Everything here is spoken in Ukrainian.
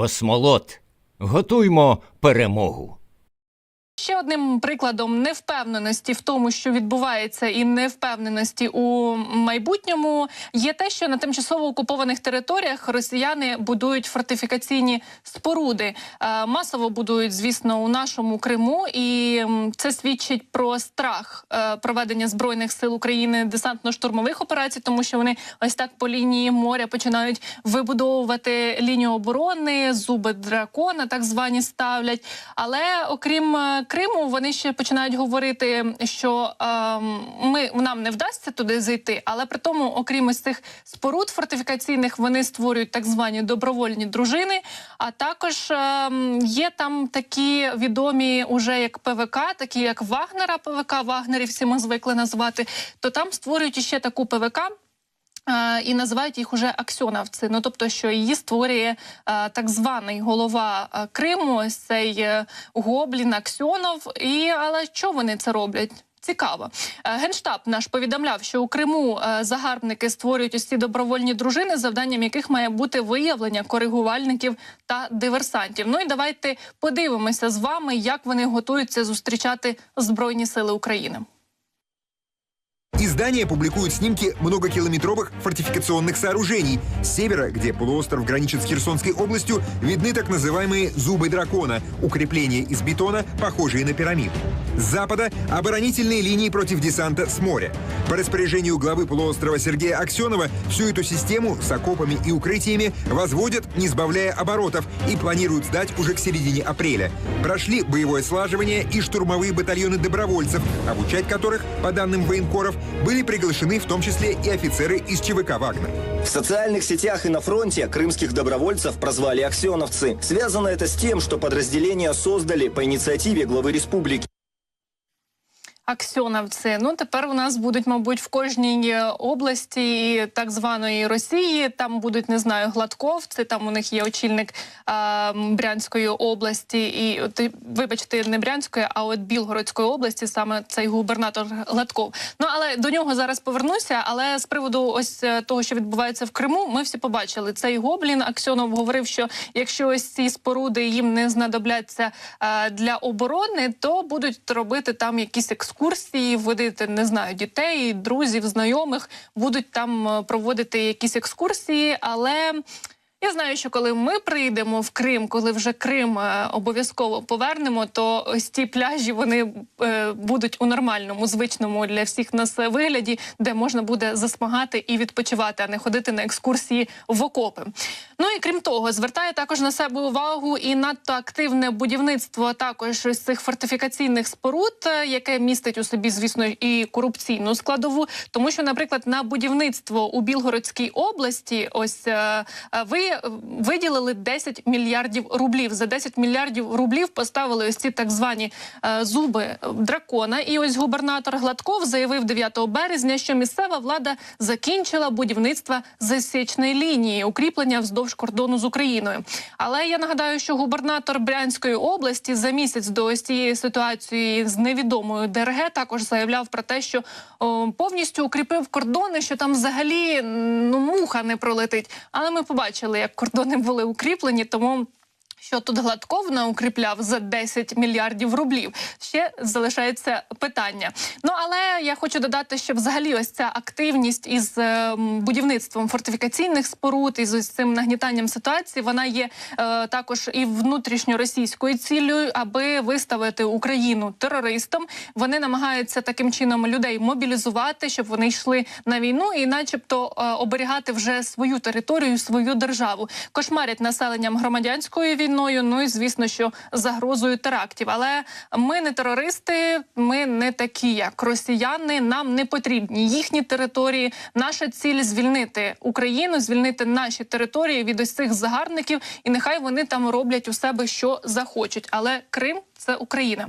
Космолот, готуймо перемогу. Ще одним прикладом невпевненості в тому, що відбувається, і невпевненості у майбутньому є те, що на тимчасово окупованих територіях росіяни будують фортифікаційні споруди. Е, Масово будують, звісно, у нашому Криму, і це свідчить про страх е, проведення збройних сил України десантно-штурмових операцій, тому що вони ось так по лінії моря починають вибудовувати лінію оборони, зуби дракона, так звані ставлять. Але окрім е, Криму, вони ще починають говорити, що ем, ми нам не вдасться туди зайти. Але при тому, окрім ось цих споруд фортифікаційних, вони створюють так звані добровольні дружини. А також ем, є там такі відомі уже як ПВК, такі як Вагнера, ПВК Вагнерів, всі ми звикли називати. То там створюють іще таку ПВК. Е, І називають їх уже аксьоновці. Ну тобто, що її створює е, так званий голова е, Криму, цей гоблін Аксьонов. І але що вони це роблять? Цікаво, генштаб наш повідомляв, що у Криму загарбники створюють ці добровольні дружини, завданням яких має бути виявлення коригувальників та диверсантів. Ну і давайте подивимося з вами, як вони готуються зустрічати збройні сили України. Издания публикуют снимки многокилометровых фортификационных сооружений. С севера, где полуостров граничит с Херсонской областью, видны так называемые «зубы дракона» — укрепления из бетона, похожие на пирамиду. С запада — оборонительные линии против десанта с моря. По распоряжению главы полуострова Сергея Аксенова всю эту систему с окопами и укрытиями возводят, не сбавляя оборотов, и планируют сдать уже к середине апреля. Прошли боевое слаживание и штурмовые батальоны добровольцев, обучать которых, по данным военкоров, были приглашены в том числе и офицеры из ЧВК «Вагнер». В социальных сетях и на фронте крымских добровольцев прозвали аксеновцы. Связано это с тем, что подразделения создали по инициативе главы республики. Аксьоновці. Ну тепер у нас будуть, мабуть, в кожній області так званої Росії. Там будуть не знаю гладковці. Там у них є очільник а, Брянської області, і от, вибачте, не Брянської, а от Білгородської області, саме цей губернатор Гладков. Ну але до нього зараз повернуся. Але з приводу ось е, того, що відбувається в Криму, ми всі побачили цей гоблін. Аксьонов говорив, що якщо ось ці споруди їм не знадобляться е, для оборони, то будуть робити там якісь екскурсії, водити не знаю дітей, друзів, знайомих, будуть там е, проводити якісь екскурсії, але. Я знаю, що коли ми прийдемо в Крим, коли вже Крим е, обов'язково повернемо, то ось ті пляжі вони е, будуть у нормальному, звичному для всіх нас вигляді, де можна буде засмагати і відпочивати, а не ходити на екскурсії в окопи. Ну і крім того, звертає також на себе увагу і надто активне будівництво також ось цих фортифікаційних споруд, е, яке містить у собі, звісно, і корупційну складову, тому що, наприклад, на будівництво у Білгородській області, ось ви виділили 10 мільярдів рублів. За 10 мільярдів рублів поставили ось ці так звані е, зуби дракона. І ось губернатор Гладков заявив 9 березня, що місцева влада закінчила будівництво засічної лінії укріплення вздовж кордону з Україною. Але я нагадаю, що губернатор Брянської області за місяць до ось цієї ситуації з невідомою ДРГ також заявляв про те, що о, повністю укріпив кордони, що там взагалі ну муха не пролетить. Але ми побачили, як кордони були укріплені, тому. Що тут Гладков укріпляв за 10 мільярдів рублів? Ще залишається питання. Ну але я хочу додати, що взагалі ось ця активність із е, будівництвом фортифікаційних споруд і з ось цим нагнітанням ситуації, вона є е, також і внутрішньоросійською цілею, аби виставити Україну терористом. Вони намагаються таким чином людей мобілізувати, щоб вони йшли на війну і, начебто, е, оберігати вже свою територію, свою державу. Кошмарять населенням громадянською війною. Ну і звісно, що загрозою терактів. Але ми не терористи, ми не такі, як росіяни. Нам не потрібні їхні території. Наша ціль звільнити Україну, звільнити наші території від ось цих загарбників, і нехай вони там роблять у себе що захочуть. Але Крим це Україна.